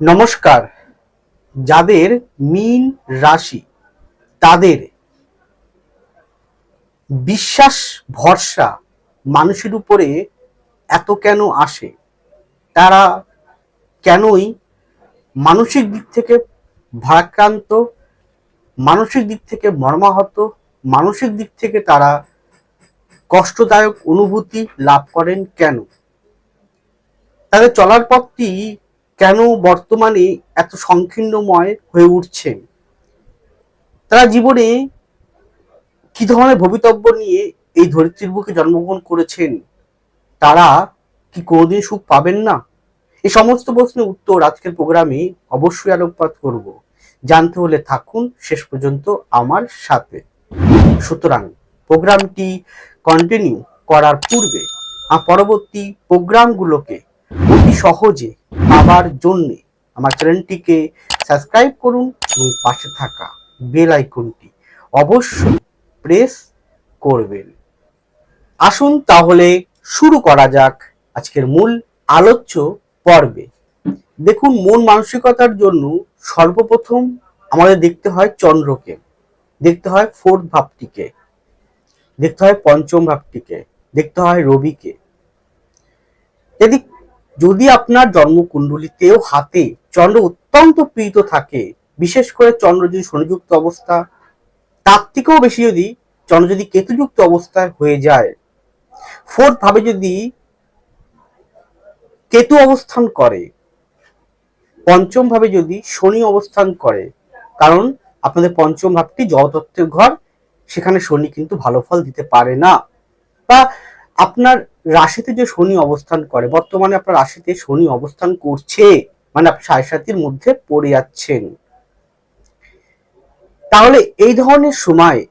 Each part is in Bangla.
নমস্কার। যাদের মীন রাশি, তাদের বিশ্বাস ভরসা মানুষের উপরে এত কেন আসে? তারা কেনই মানসিক দিক থেকে ভারাক্রান্ত মানসিক দিক থেকে মর্মাহত, মানসিক দিক থেকে তারা কষ্টদায়ক অনুভূতি লাভ করেন কেন? তাদের চলার পথটি কেন বর্তমানে এত সংকীর্ণময় হয়ে উঠছে? তারা জীবনে কি ধরনের ভবিতব্য নিয়ে এই ধরিত্রীর বুকে জন্মগ্রহণ করেছেন? তারা কি কোনোদিন সুখ পাবেন না? এই সমস্ত প্রশ্নের উত্তর আজকের প্রোগ্রামে অবশ্যই আলোকপাত করব। জানতে হলে থাকুন, শেষ পর্যন্ত আমার সাথে। সুতরাং প্রোগ্রামটি কন্টিনিউ করার পূর্বে আর পরবর্তী প্রোগ্রামগুলোকে অতি সহজে পাবার জন্য আমার চ্যানেলটিকে সাবস্ক্রাইব করুন এবং পাশে থাকা বেল আইকনটি অবশ্যই প্রেস করবেন। আসুন তাহলে শুরু করা যাক আজকের মূল আলোচ্য পর্বে। দেখুন, মন মানসিকতার জন্য সর্বপ্রথম আমাদের দেখতে হয় চন্দ্রকে। দেখতে হয় ফোর্থ ভাবটিকে। দেখতে হয় পঞ্চম ভাবটিকে। দেখতে হয় রবিকে। যদি যদি আপনার জন্মকুণ্ডলিতেও হাতে চন্দ্র অত্যন্ত প্রীত থাকে, বিশেষ করে চন্দ্র যদি শনিযুক্ত অবস্থা, তার থেকেও বেশি যদি চন্দ্র যদি কেতুযুক্ত অবস্থায় হয়ে যায় ফোর্থ ভাবে যদি কেতু অবস্থান করে, পঞ্চম ভাবে যদি শনি অবস্থান করে, কারণ আপনাদের পঞ্চম ভাবটি জলতত্ত্বের ঘর, সেখানে শনি কিন্তু ভালো ফল দিতে পারে না। বা আপনার রাশিতে যে শনি অবস্থান করে, বর্তমানে আপনার রাশিতে শনি অবস্থান করছে মানে আপনি সাড়ে সাতির মধ্যে পড়ে যাচ্ছেন। তাহলে এই ধরনের সময়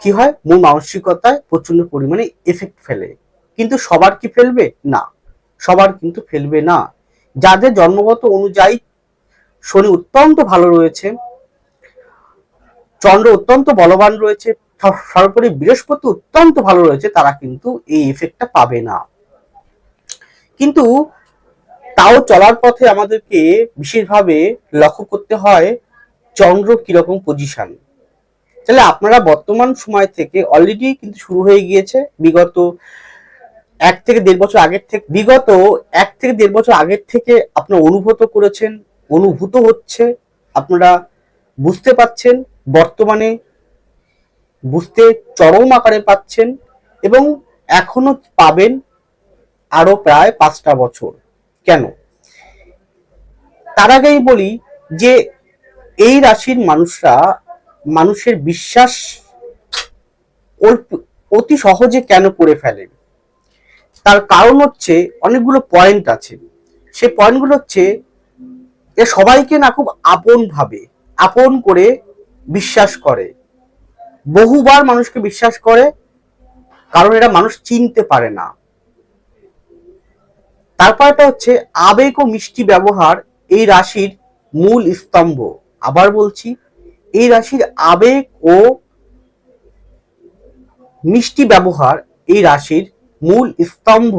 কি হয়? মন মানসিকতায় প্রচণ্ড পরিমাণে এফেক্ট ফেলে। কিন্তু সবার কি ফেলবে? না। সবার কিন্তু ফেলবে না। যাদের জন্মগত অনুযায়ী শনি অত্যন্ত ভালো রয়েছে, চন্দ্র অত্যন্ত বলবান রয়েছে সর্বোপরি বৃহস্পতি অত্যন্ত ভালো রয়েছে, তারা কিন্তু এই এফেক্টটা পাবে না। কিন্তু তাও চলার পথে আমাদেরকে বিশেষভাবে লক্ষ্য করতে হয় চন্দ্র কীরকম পজিশন তাহলে আপনারা বর্তমান সময় থেকে অলরেডি কিন্তু শুরু হয়ে গিয়েছে, বিগত এক থেকে দেড় বছর আগের থেকে, বিগত এক থেকে দেড় বছর আগের থেকে আপনারা অনুভূত করেছেন, অনুভূত হচ্ছে, আপনারা বুঝতে পাচ্ছেন বর্তমানে বুঝতে চরম আকারে পাচ্ছেন এবং এখনও পাবেন আরও প্রায় পাঁচটা বছর। কেন? তার আগেই বলি যে এই রাশির মানুষরা মানুষের বিশ্বাস অতি সহজে কেন করে ফেলেন? তার কারণ হচ্ছে অনেকগুলো পয়েন্ট আছে। সেই পয়েন্টগুলো হচ্ছে এ সবাইকে না খুব আপন ভাবে, আপন করে বিশ্বাস করে। বহুবার মানুষকে বিশ্বাস করে, কারণ এরা মানুষ চিনতে পারে না। তারপরটা হচ্ছে, আবেগ ও মিষ্টি ব্যবহার এই রাশির মূল স্তম্ভ। আবার বলছি, এই রাশির আবেগ ও মিষ্টি ব্যবহার এই রাশির মূল স্তম্ভ।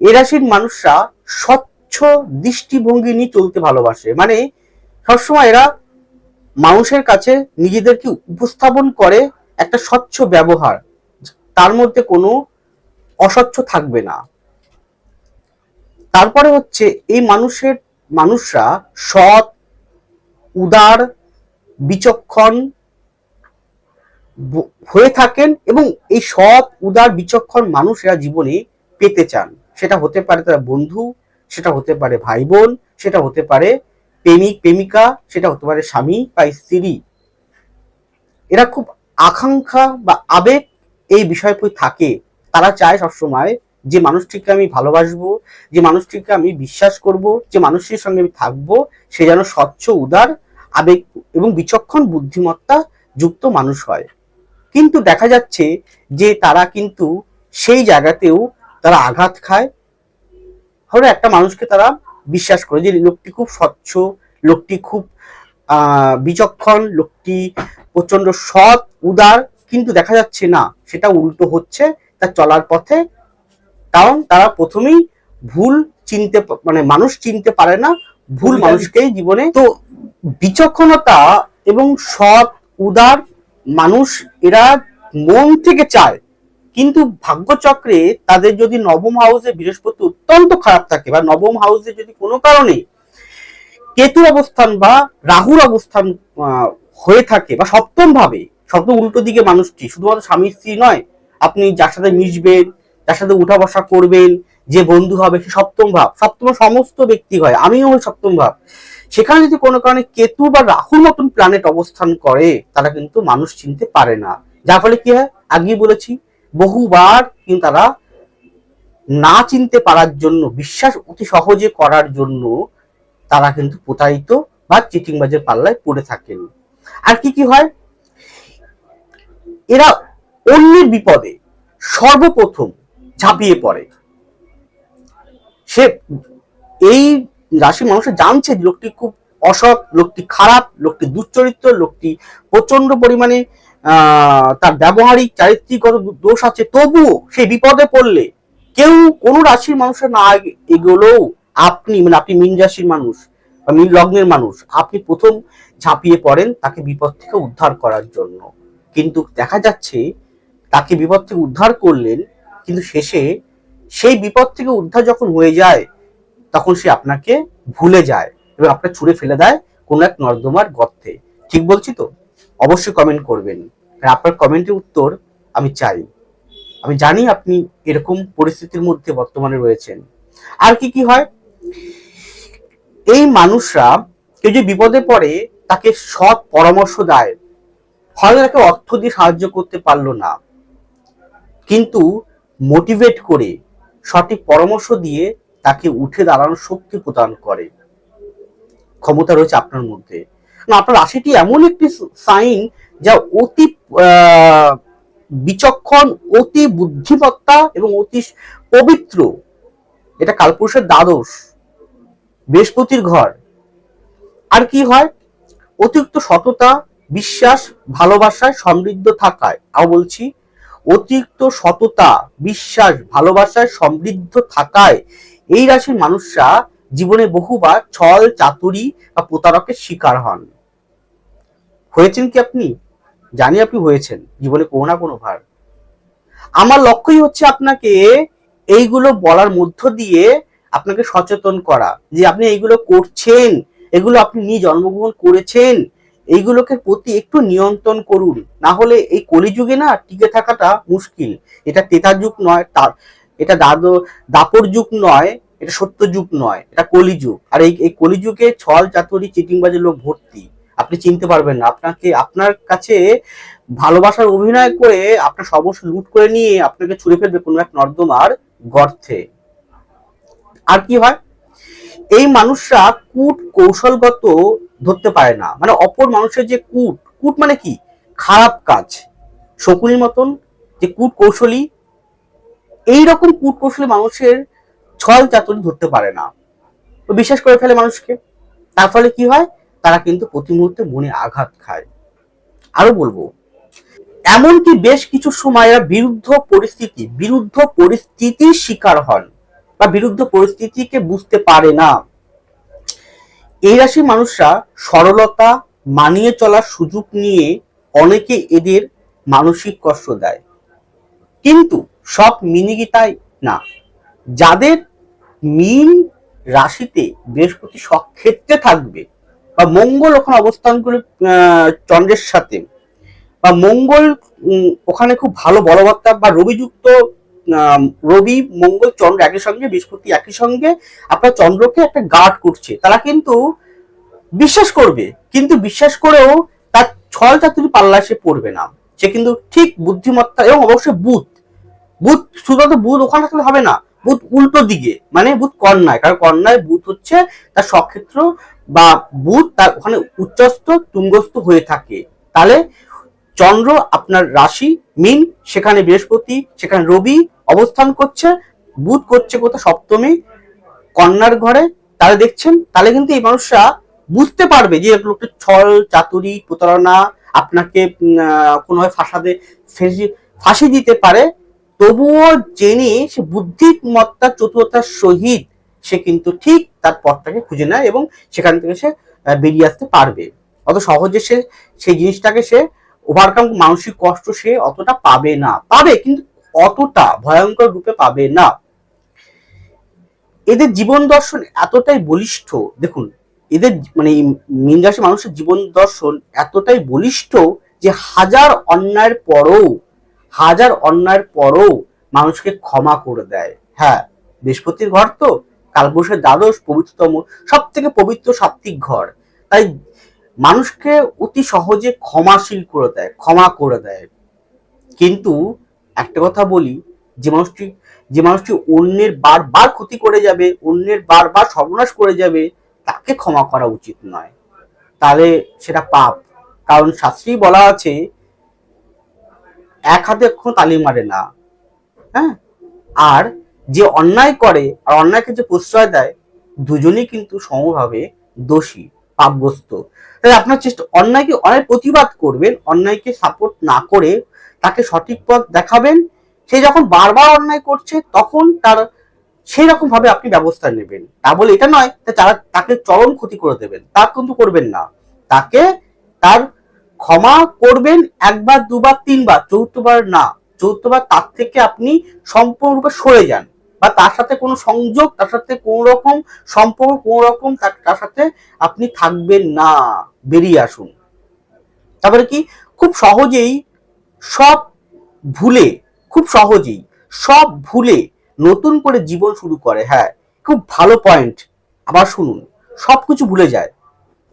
এই রাশির মানুষরা স্বচ্ছ দৃষ্টিভঙ্গি নিয়ে চলতে ভালোবাসে। মানে সবসময় এরা মানুষের কাছে নিজেদেরকে উপস্থাপন করে একটা স্বচ্ছ ব্যবহার, তার মধ্যে কোনো অস্বচ্ছ থাকবে না। তারপরে হচ্ছে এই মানুষের, মানুষরা সৎ, উদার, বিচক্ষণ হয়ে থাকেন এবং এই সৎ, উদার, বিচক্ষণ মানুষেরা জীবনে পেতে চান। সেটা হতে পারে তারা বন্ধু, সেটা হতে পারে ভাই বোন, সেটা হতে পারে প্রেমিক, প্রেমিকা সেটা হতে পারে স্বামী বা স্ত্রী। এরা খুব আকাঙ্ক্ষা বা আবেগ এই বিষয় প্রতি থাকে। তারা চায় সবসময় যে মানুষটিকে আমি ভালোবাসবো, যে মানুষটিকে আমি বিশ্বাস করব, যে মানুষটির সঙ্গে আমি থাকব, সে যেন স্বচ্ছ, উদার, আবেগ এবং বিচক্ষণ বুদ্ধিমত্তা যুক্ত মানুষ হয়। কিন্তু দেখা যাচ্ছে যে তারা কিন্তু সেই জায়গাতেও তারা আঘাত খায়। হলো একটা মানুষকে তারা বিশ্বাস করে যে লোকটি খুব স্বচ্ছ লোকটি খুব আহ বিচক্ষণ লোকটি প্রচণ্ড সৎ উদার কিন্তু দেখা যাচ্ছে না। সেটা উল্টো হচ্ছে তার চলার পথে কারণ তারা প্রথমেই ভুল চিনতে মানে মানুষ চিনতে পারে না ভুল মানুষকেই জীবনে তো বিচক্ষণতা এবং সৎ উদার মানুষ এরা মন থেকে চায়। কিন্তু ভাগ্যচক্রে তাদের যদি নবম হাউসে বৃহস্পতি অত্যন্ত খারাপ থাকে বা নবম হাউসে যদি কোনো কারণে কেতুর অবস্থান বা রাহুর অবস্থান হয়ে থাকে বা সপ্তম ভাবে, সপ্তম উল্টো দিকে মানুষটি শুধুমাত্র স্বামী স্ত্রী নয়, আপনি যার সাথে মিশবেন, যার সাথে উঠা বসা করবেন, যে বন্ধু হবে সে সপ্তম ভাব, সপ্তম সমস্ত ব্যক্তি হয়, আমিও হই সপ্তম ভাব। সেখানে যদি কোনো কারণে কেতু বা রাহুর মতন প্ল্যানেট অবস্থান করে, তারা কিন্তু মানুষ চিনতে পারে না। যার ফলে কি হয়? আগেই বলেছি বহুবার কিন্তু তারা না চিনতে পারার জন্য, বিশ্বাস অতি সহজে করার জন্য তারা কিন্তু প্রতারিত বা চিটিংবাজের পাল্লায় পড়ে থাকেন। আর কি কি হয়? এরা অন্যের বিপদে সর্বপ্রথম ঝাঁপিয়ে পড়ে। সে এই রাশি মানুষের জানছে লোকটি খুব অসৎ, লোকটি খারাপ, লোকটি দুশ্চরিত্র, লোকটি প্রচণ্ড পরিমাণে তার ব্যবহারিক চারিত্রিকগত দোষ আছে, তবুও সে বিপদে পড়লে কেউ কোনো রাশির মানুষের না এগোলেও আপনি মানে আপনি মিন রাশির মানুষ বা মিন লগ্নের মানুষ, আপনি প্রথম ঝাঁপিয়ে পড়েন তাকে বিপদ থেকে উদ্ধার করার জন্য। কিন্তু দেখা যাচ্ছে তাকে বিপদ থেকে উদ্ধার করলেন, কিন্তু শেষে সেই বিপদ থেকে উদ্ধার যখন হয়ে যায়, তখন সে আপনাকে ভুলে যায় এবং আপনার ছুঁড়ে ফেলে দেয় কোনো এক নর্দমার গর্তে। ঠিক বলছি তো? অবশ্যই কমেন্ট করবেন। আর আপনার কমেন্টের উত্তর আমি চাই। আমি জানি আপনি এরকম পরিস্থিতির মধ্যে বর্তমানে রয়েছেন। আর কি কি হয়? এই মানুষরা কেউ যে বিপদে পড়ে, তাকে সৎ পরামর্শ দেয়। হয়তো তাকে অর্থ দিয়ে সাহায্য করতে পারল না। কিন্তু মোটিভেট করে, সঠিক পরামর্শ দিয়ে তাকে উঠে দাঁড়ানোর শক্তি প্রদান করে। ক্ষমতা রয়েছে আপনার মধ্যে। আপনার রাশিটি এমন একটি সাইন যা অতি বিচক্ষণ, অতি বুদ্ধিমত্তা এবং অতি পবিত্র। এটা কালপুরুষের দ্বাদশ, বৃহস্পতির ঘর। আর কি হয়? অতিরিক্ত সততা, বিশ্বাস ভালোবাসায় সমৃদ্ধ থাকায়। আও বলছি, অতিরিক্ত সততা, বিশ্বাস ভালোবাসায় সমৃদ্ধ থাকায় এই রাশির মানুষরা জীবনে বহুবার ছল, চাতুরি বা প্রতারকের শিকার হন। হয়েছেন কি আপনি? জানি আপনি হয়েছেন, জীবনে কোনো না কোনো ভার। আমার লক্ষ্যই হচ্ছে আপনাকে এইগুলো বলার মধ্য দিয়ে আপনাকে সচেতন করা, যে আপনি এইগুলো করছেন, এগুলো আপনি নিয়ে জন্মগ্রহণ করেছেন, এইগুলোকে প্রতি একটু নিয়ন্ত্রণ করুন। না হলে এই কলিযুগে না টিকে থাকাটা মুশকিল। এটা তেতার যুগ নয় তার এটা দাদো, দাপর যুগ নয়, এটা সত্য যুগ নয়, এটা কলিযুগ। আর এই কলিযুগে ছল চাতুরি চিটিংবাজের লোক ভর্তি। আপনি চিনতে পারবেন না। আপনাকে, আপনার কাছে ভালোবাসার অভিনয় করে আপনার সর্বস্ব লুট করে নিয়ে আপনাকে ছুড়ে ফেলবে কোনো এক নর্দমার গর্থে আর কি হয়? এই মানুষরা কূট কৌশলগত ধরতে পারে না। মানে অপর মানুষের যে কূট কূট মানে কি? খারাপ কাজ। শকুনির মতন যে কূট কৌশলী, এইরকম কূট কৌশলী মানুষের ছল চাতুরি ধরতে পারে না। বিশ্বাস করে ফেলে মানুষকে। তার ফলে কি হয়? তারা কিন্তু প্রতি মুহূর্তে মনে আঘাত খায়। আরও বলব, এমনকি বেশ কিছু সময় বিরুদ্ধ পরিস্থিতি, বিরুদ্ধ পরিস্থিতির শিকার হন বা বিরুদ্ধ পরিস্থিতিকে বুঝতে পারে না। এই রাশির মানুষরা সরলতা মানিয়ে চলার সুযোগ নিয়ে অনেকে এদের মানসিক কষ্ট দেয়। কিন্তু সব মিনিগিতাই না। যাদের মিন রাশিতে বৃহস্পতি সক্ষেত্রে থাকবে বা মঙ্গল ওখানে অবস্থান করে চন্দ্রের সাথে। বা মঙ্গল ওখানে খুব ভালো বলবত্তা বা রবিযুক্ত রবি, মঙ্গল, চন্দ্র একই সঙ্গে, বৃহস্পতি একই সঙ্গে, আপনার চন্দ্রকে একটা গার্ড করছে। তারা কিন্তু বিশ্বাস করবে, কিন্তু বিশ্বাস করেও তার ছল চাতুরি পাল্লা সে পড়বে না। সে কিন্তু ঠিক বুদ্ধিমত্তা এবং অবশ্যই বুধ। বুধ, শুধুমাত্র বুধ ওখানে হবে না। বুধ উল্টো দিকে মানে বুধ কন্যায় কারণ কন্যায় বুধ হচ্ছে তার সক্ষেত্র বা বুধ তার ওখানে উচ্চস্থ, তুঙ্গস্থ হয়ে থাকে। তাহলে চন্দ্র আপনার রাশি, মিন, সেখানে বৃহস্পতি, সেখানে রবি অবস্থান করছে বুধ করছে কোথাও সপ্তমী, কন্যার ঘরে। তাহলে দেখছেন, তাহলে কিন্তু এই মানুষরা বুঝতে পারবে যে লোকটা ছল, চাতুরি, প্রতারণা, আপনাকে কোনোভাবে ফাঁসাতে, ফেসি- ফাঁসি দিতে পারে। তবুও জেনে সে বুদ্ধিমত্তা চতুরতার সহিত সে কিন্তু ঠিক তার পথটাকে খুঁজে নেয় এবং সেখান থেকে সে বেরিয়ে আসতে পারবে। অত সহজে সে, সেই জিনিসটাকে সে ওভারকাম মানসিক কষ্ট সে অতটা পাবে না। পাবে, কিন্তু অতটা ভয়ঙ্কর রূপে পাবে না। এদের জীবন দর্শন এতটাই বলিষ্ঠ, দেখুন, এদের মানে মীন রাশি মানুষের জীবন দর্শন এতটাই বলিষ্ঠ যে হাজার অন্যায়ের পরও হাজার অন্যায়ের পরও মানুষকে ক্ষমা করে দেয়। হ্যাঁ বৃহস্পতির ঘর তো কালপুরুষের দ্বাদশ পবিত্রতম সব থেকে পবিত্র সাত্বিক ঘর। তাই মানুষকে অতি সহজে ক্ষমাশীল করে দেয়, ক্ষমা করে দেয়। কিন্তু একটা কথা বলি, যে মানুষটি যে মানুষটি অন্যের বারবার ক্ষতি করে যাবে, অন্যের বারবার সর্বনাশ করে যাবে, তাকে ক্ষমা করা উচিত নয়। তাহলে সেটা পাপ। কারণ শাস্ত্রেই বলা আছে এক হাতে কখনো তালি মারে না। হ্যাঁ? আর যে অন্যায় করে, আর অন্যায়কে যে প্রশ্রয় দেয়, দুজনেই কিন্তু সমভাবে দোষী, পাপগ্রস্ত। তাই আপনার চেষ্টা, অন্যায়কে অনেক প্রতিবাদ করবেন, অন্যায়কে সাপোর্ট না করে তাকে সঠিক পথ দেখাবেন। সে যখন বারবার অন্যায় করছে, তখন তার সেই রকম ভাবে আপনি ব্যবস্থা নেবেন। তা বলে এটা নয় তারা তাকে চরম ক্ষতি করে দেবেন, তা কিন্তু করবেন না। তাকে তার ক্ষমা করবেন একবার, দুবার, তিনবার চৌথবার না চৌথবার তার থেকে আপনি সম্পূর্ণরূপে সরে যান। বা তার সাথে কোনো সংযোগ, তার সাথে কোনো রকম সম্পর্ক, কোনো রকম তার- সাথে আপনি থাকবেন না। বেরিয়ে আসুন। তারপরে কি? খুব সহজেই, সব ভুলে, খুব সহজেই, সব ভুলে নতুন করে জীবন শুরু করে। হ্যাঁ খুব ভালো পয়েন্ট আবার শুনুন সব কিছু ভুলে যায়।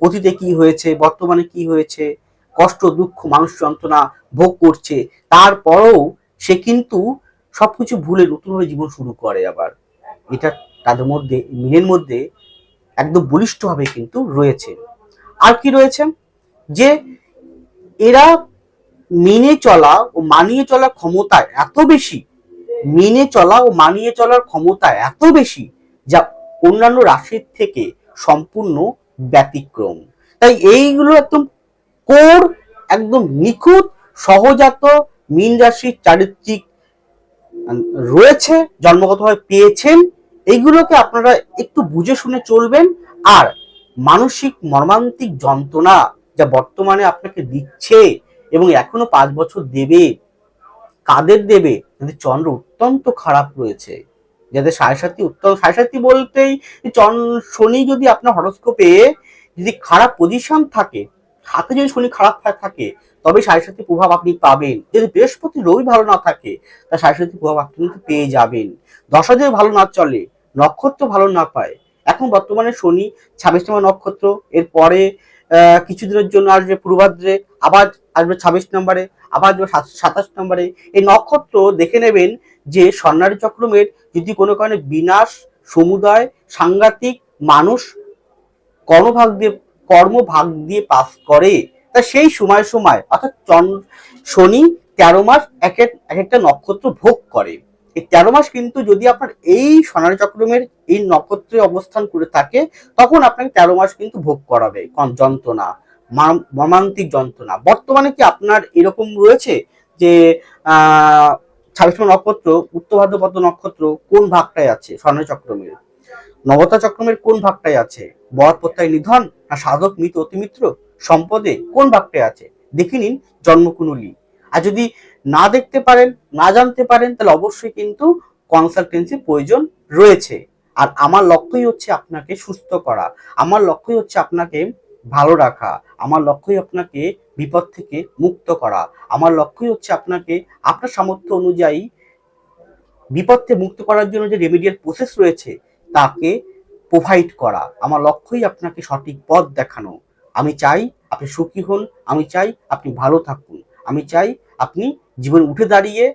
অতীতে কি হয়েছে, বর্তমানে কি হয়েছে কষ্ট, দুঃখ মানুষ যন্ত্রণা ভোগ করছে। তারপরেও সে কিন্তু সবকিছু ভুলে নতুনভাবে জীবন শুরু করে আবার। এটা তাদের মধ্যে মিনের মধ্যে একদম বলিষ্ঠভাবে কিন্তু রয়েছে। আর কি রয়েছে? যে এরা মেনে চলা ও মানিয়ে চলার ক্ষমতা এত বেশি, মেনে চলা ও মানিয়ে চলার ক্ষমতা এত বেশি যা অন্যান্য রাশির থেকে সম্পূর্ণ ব্যতিক্রম। তাই এইগুলো একদম কোর একদম নিখুঁত, সহজাত মীন রাশির চারিত্রিক রয়েছে, জন্মগতভাবে পেয়েছেন। এইগুলোকে আপনারা একটু বুঝে শুনে চলবেন। আর মানসিক মর্মান্তিক যন্ত্রণা যা বর্তমানে আপনাকে দিচ্ছে এবং এখনও পাঁচ বছর দেবে, কাদের দেবে? যাদের চন্দ্র অত্যন্ত খারাপ রয়েছে, যাদের সাড়ে উত্তম। সাড়ে বলতেই চন্দ্র শনি যদি আপনার হরস্কোপে যদি খারাপ পজিশন থাকে হাতে যদি শনি খারাপ থাকে তবে সাড়ে প্রভাব আপনি পাবেন। যদি বৃহস্পতি রবি ভালো না থাকে, তা সাড়ে প্রভাব আপনি কিন্তু পেয়ে যাবেন। দশা যদি ভালো না চলে, নক্ষত্র ভালো না পায়, এখন বর্তমানে শনি ছাব্বিশ নম্বর নক্ষত্র এরপরে কিছুদিনের জন্য আসবে পূর্বাদ্রে আবার আসবে ছাব্বিশ নম্বরে, আবার আসবে সাতাশ নম্বরে। এই নক্ষত্র দেখে নেবেন যে স্বর্ণালী চক্রমের যদি কোনো কারণে বিনাশ, সমুদায়, সাংঘাতিক, মানুষ কর্মভাগ দিয়ে কর্মভাগ দিয়ে পাস করে। তা সেই সময় সময়, অর্থাৎ চন্দ্র শনি তেরো মাস এক এক এক একটা নক্ষত্র ভোগ করে। এই তেরো মাস কিন্তু যদি আপনার এই সোনালী চক্রমের এই নক্ষত্রে অবস্থান করে থাকে, তখন আপনাকে তেরো মাস কিন্তু ভোগ করাবে। যন্ত্রণা মার- মর্মান্তিক যন্ত্রণা। বর্তমানে কি আপনার এরকম রয়েছে যে আহ ছাব্বিশ নক্ষত্র উত্তর ভাদ্রপদ নক্ষত্র, কোন ভাগটায় আছে স্বর্ণালী চক্রমের নবতা চক্রমের কোন ভাগটায় আছে? বর প্রত্যয় নিধন না সাধক মৃত অতিমিত্র? সম্পদে কোন ভাগটায় আছে? দেখে নিন জন্মকুণ্ডলী। আর যদি না দেখতে পারেন, না জানতে পারেন, তাহলে অবশ্যই কিন্তু কনসালটেন্সি প্রয়োজন রয়েছে। আর আমার লক্ষ্যই হচ্ছে আপনাকে সুস্থ করা। আমার লক্ষ্যই হচ্ছে আপনাকে ভালো রাখা। আমার লক্ষ্যই আপনাকে বিপদ থেকে মুক্ত করা। আমার লক্ষ্যই হচ্ছে আপনাকে, আপনার সামর্থ্য অনুযায়ী বিপদ থেকে মুক্ত করার জন্য যে রেমিডিয়াল প্রসেস রয়েছে তাকে প্রোভাইড করা। আমার লক্ষ্যই আপনাকে সঠিক পথ দেখানো। আমি চাই আপনি সুখী হন, আমি চাই আপনি ভালো থাকুন। আমি চাই আপনি জীবন উঠে দাঁড়িয়ে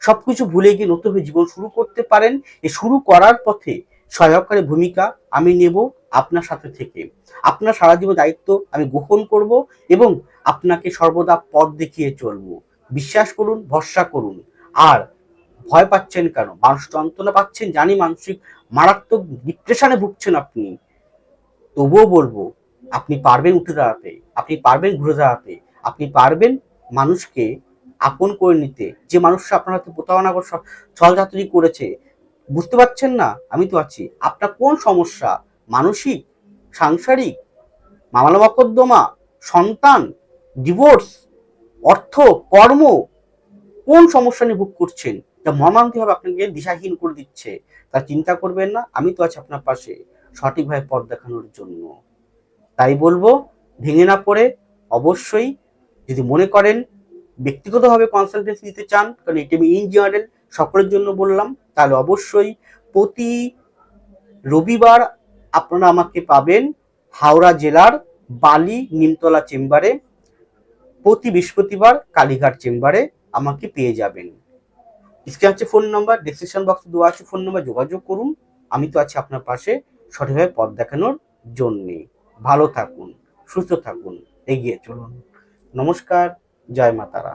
সবকিছু ভুলে গিয়ে নতুনভাবে জীবন শুরু করতে পারেন। এই শুরু করার পথে সহায়কারী ভূমিকা আমি নেব আপনার সাথে থেকে। আপনার সারা জীবন দায়িত্ব আমি গ্রহণ করব এবং আপনাকে সর্বদা পথ দেখিয়ে চলবো। বিশ্বাস করুন, ভরসা করুন। আর ভয় পাচ্ছেন কেন? মানুষ যন্ত্রণা পাচ্ছেন, জানি মানসিক মারাত্মক ডিপ্রেশনে ভুগছেন আপনি। তবুও বলব, আপনি পারবেন উঠে দাঁড়াতে, আপনি পারবেন ঘুরে দাঁড়াতে, আপনি পারবেন মানুষকে আপন করে নিতে। যে মানুষটা আপনার হাতে প্রতারণা করে করেছে, বুঝতে পারছেন না? আমি তো আছি। আপনার কোন সমস্যা? মানসিক? সাংসারিক? মামলা মকদ্দমা সন্তান? ডিভোর্স অর্থ? কর্ম? কোন সমস্যা নিয়ে ভোগ করছেন? যা মর্মান্তিকভাবে আপনাকে দিশাহীন করে দিচ্ছে। তা চিন্তা করবেন না, আমি তো আছি আপনার পাশে সঠিকভাবে পথ দেখানোর জন্য। তাই বলব, ভেঙে না পড়ে, অবশ্যই যদি মনে করেন, ব্যক্তিগতভাবে কনসালটেন্সি দিতে চান, কারণ এটি আমি ইন জেনারেল সকলের জন্য বললাম, তাহলে অবশ্যই প্রতি রবিবার আপনারা আমাকে পাবেন হাওড়া জেলার বালি নিমতলা চেম্বারে, প্রতি বৃহস্পতিবার কালীঘাট চেম্বারে আমাকে পেয়ে যাবেন। স্ক্রিন আছে ফোন নাম্বার ডিসক্রিপশন বক্স দেওয়া আছে ফোন নাম্বার যোগাযোগ করুন আমি তো আছি আপনার পাশে সঠিকভাবে পথ দেখানোর জন্যে ভালো থাকুন সুস্থ থাকুন এগিয়ে চলুন নমস্কার জয় মাতারা